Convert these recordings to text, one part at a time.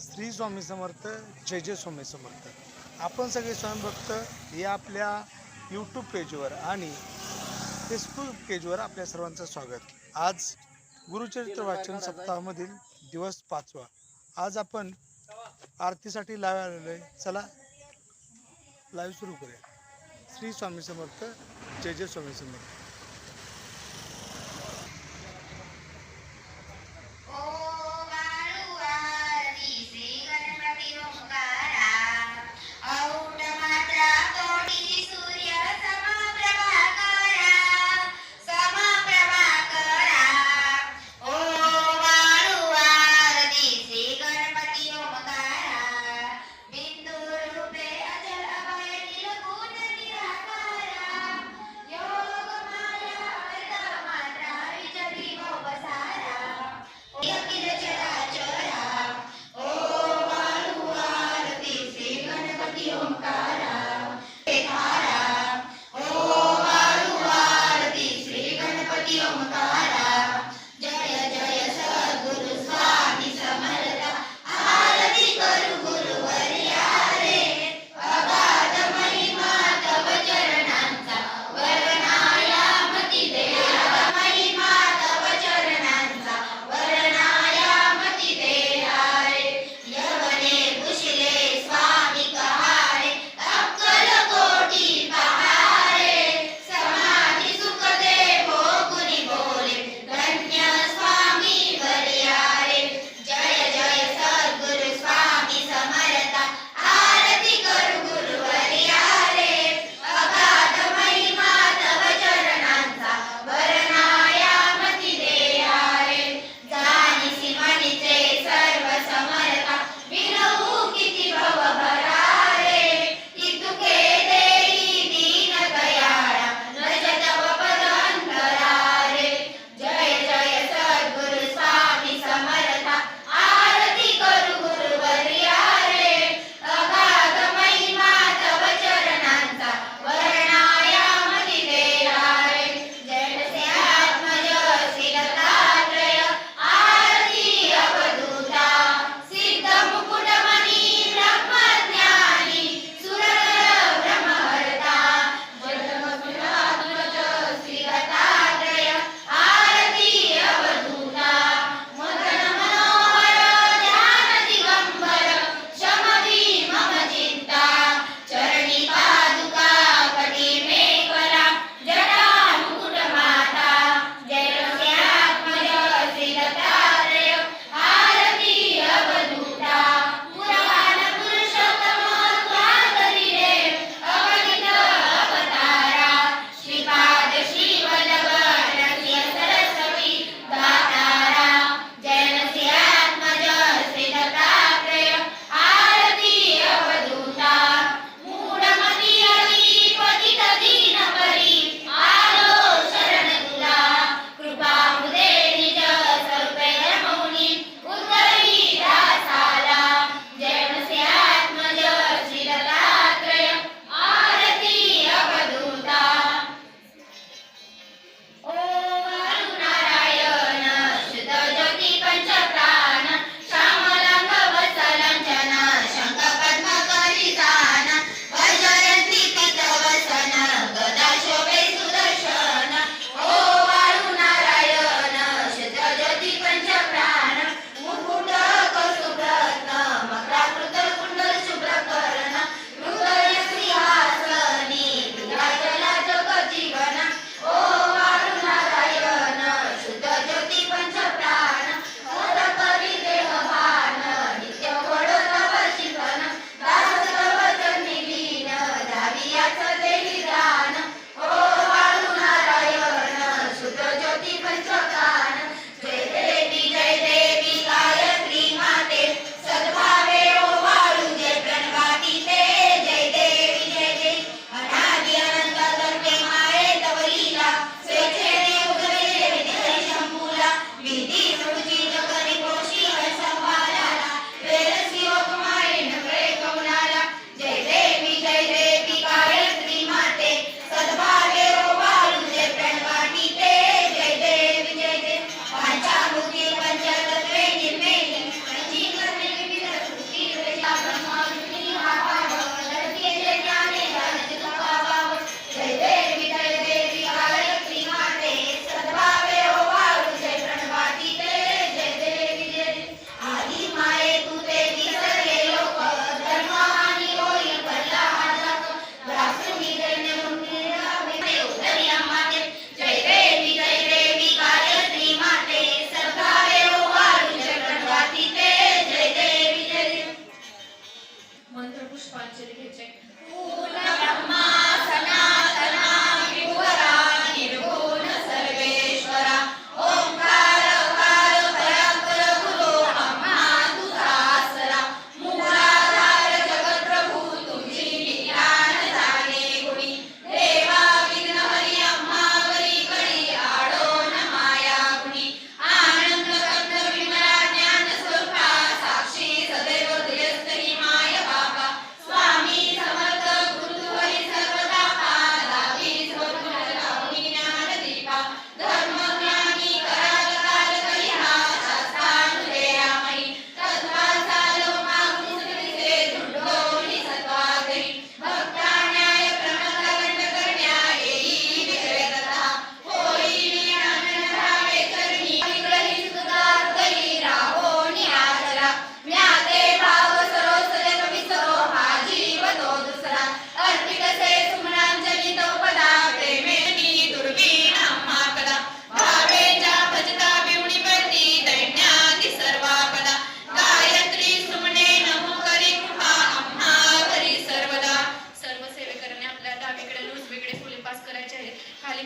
श्री स्वामी समर्थ जय जय स्वामी समर्थ. आपण सगळे स्वयंभक्त हे आपल्या यूट्यूब पेजवर आणि फेसबुक पेजवर आपल्या सर्वांचं स्वागत. आज गुरुचरित्र वाचन सप्ताहामधील दिवस पाचवा. आज आपण आरतीसाठी लाव आलेलो आहे. चला लाईव्ह सुरू करूया. श्री स्वामी समर्थ जय जय स्वामी समर्थ.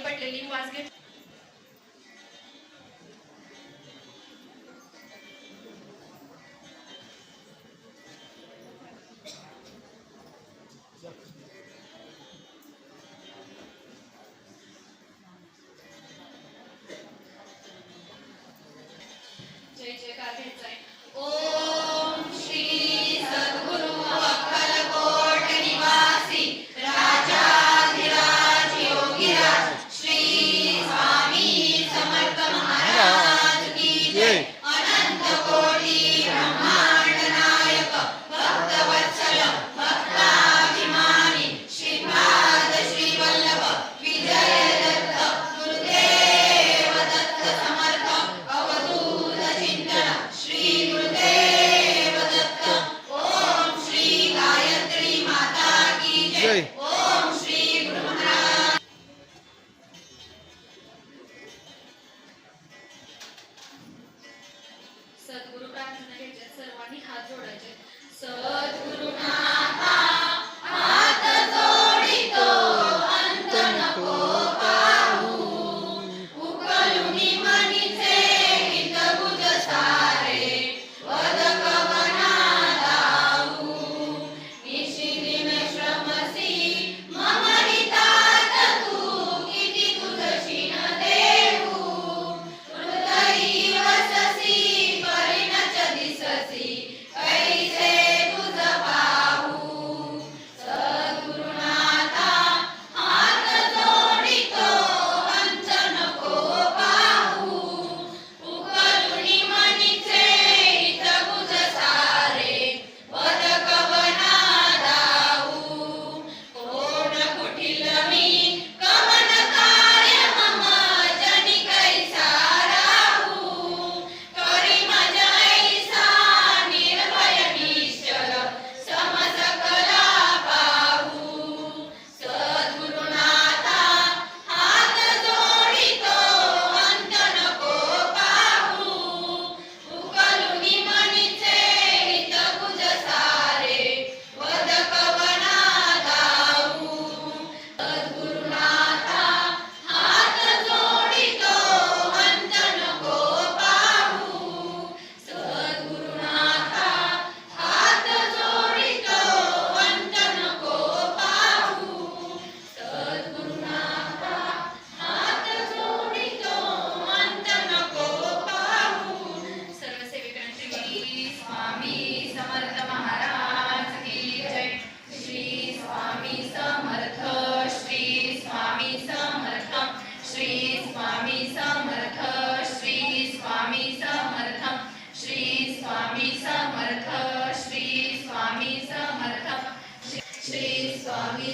पडलेली वास घेत सर्वांनी हात जोडायचे. सर्व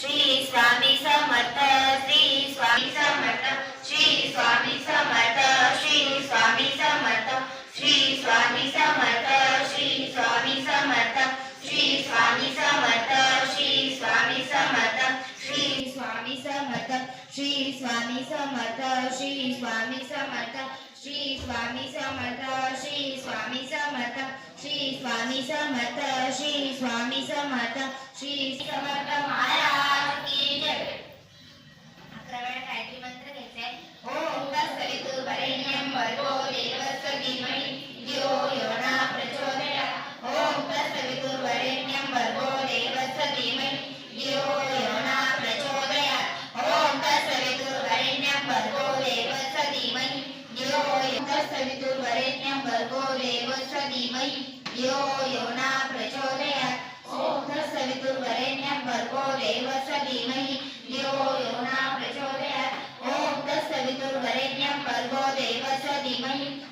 श्री स्वामी समर्थ श्री स्वामी समर्थ स्वामी समर्थ श्री स्वामी समर्थ श्री स्वामी समर्थ श्री स्वामी समर्थ श्री समर्थ महाराज की जय. अकरा वेळा गायत्री मंत्र ओम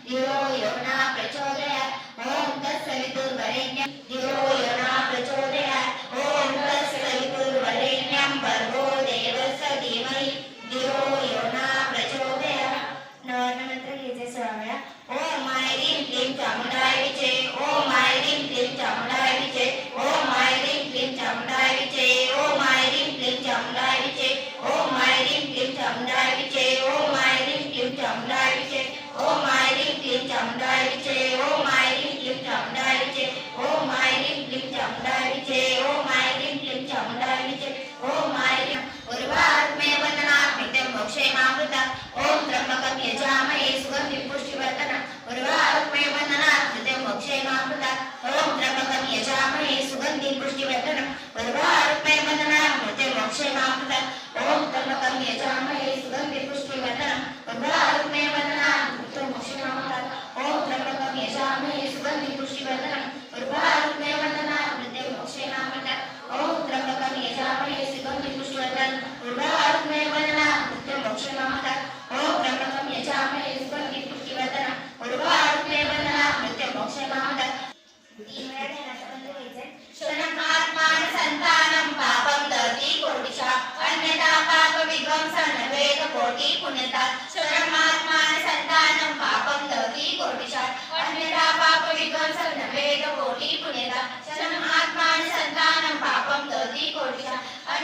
Yeah.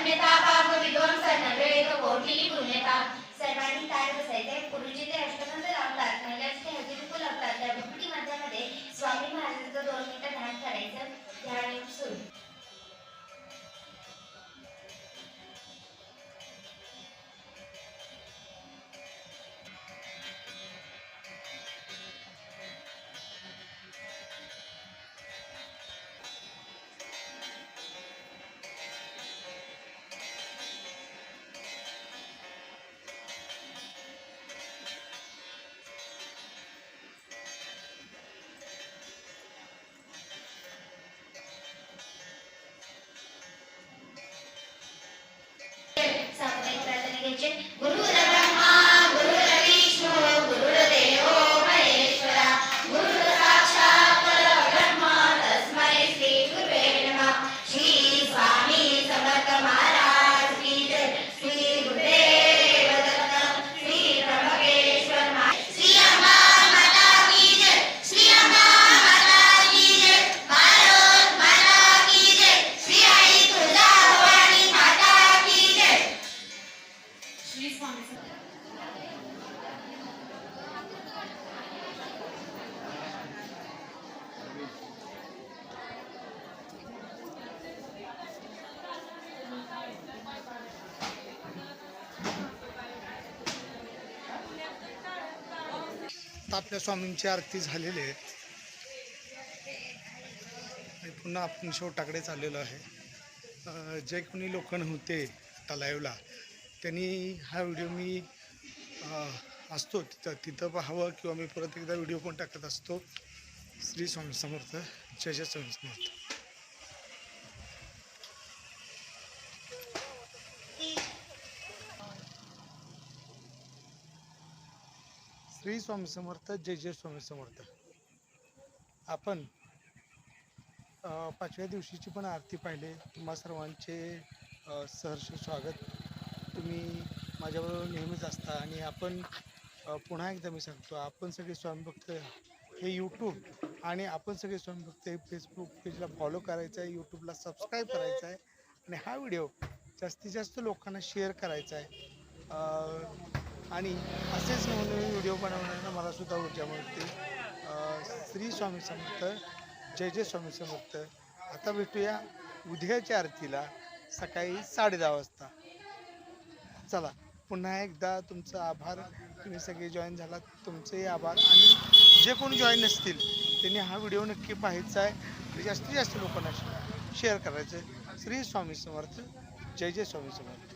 ಪುಣ್ಯತಾಪಾಗುವ ವಿದ್ವಾಂಸ ನವೇದ ಕೋಟಿ ಪುಣ್ಯ आता आपल्या स्वामींची आरती झालेली आहे. पुन्हा आपण शेवटाकडे चाललेलो आहे. जे कोणी लोखंड होते तलावला त्यांनी हा व्हिडिओ मी असतो तिथं तिथं पाहावं किंवा मी परत एकदा व्हिडिओ पण टाकत असतो. श्री स्वामी समर्थ जय जय स्वामी समर्थ. श्री स्वामी समर्थ जय जय स्वामी समर्थ. आपण पाचव्या दिवशीची पण आरती पाहिले. तुम्हा सर्वांचे सहर्ष स्वागत. तुम्ही माझ्याबरोबर नेहमीच असता आणि आपण पुन्हा एकदा मी सांगतो आपण सगळे स्वामीभक्त हे यूट्यूब आणि आपण सगळे स्वामीभक्त हे फेसबुक पेजला फॉलो करायचं आहे यूट्यूबला सबस्क्राईब करायचं आहे आणि हा व्हिडिओ जास्तीत जास्त लोकांना शेअर करायचा आहे. आणि असेच नवनवीन व्हिडिओ बनवण्याला मला सुद्धा ऊर्जा मिळते. श्री स्वामी समर्थ जय जय स्वामी समर्थ आता भेटूया उद्याच्या आरतीला सकाळी साडे दहा वाजता. चला पुन्हा एकदा तुमचा आभार. तुम्ही सगळे जॉईन झालात तुमचेही आभार. आणि जे कोण जॉईन नसतील त्यांनी हा व्हिडिओ नक्की पाहायचा आहे. आणि जास्तीत जास्त लोकांना शेअर करायचं आहे. श्री स्वामी समर्थ जय जय स्वामी समर्थ.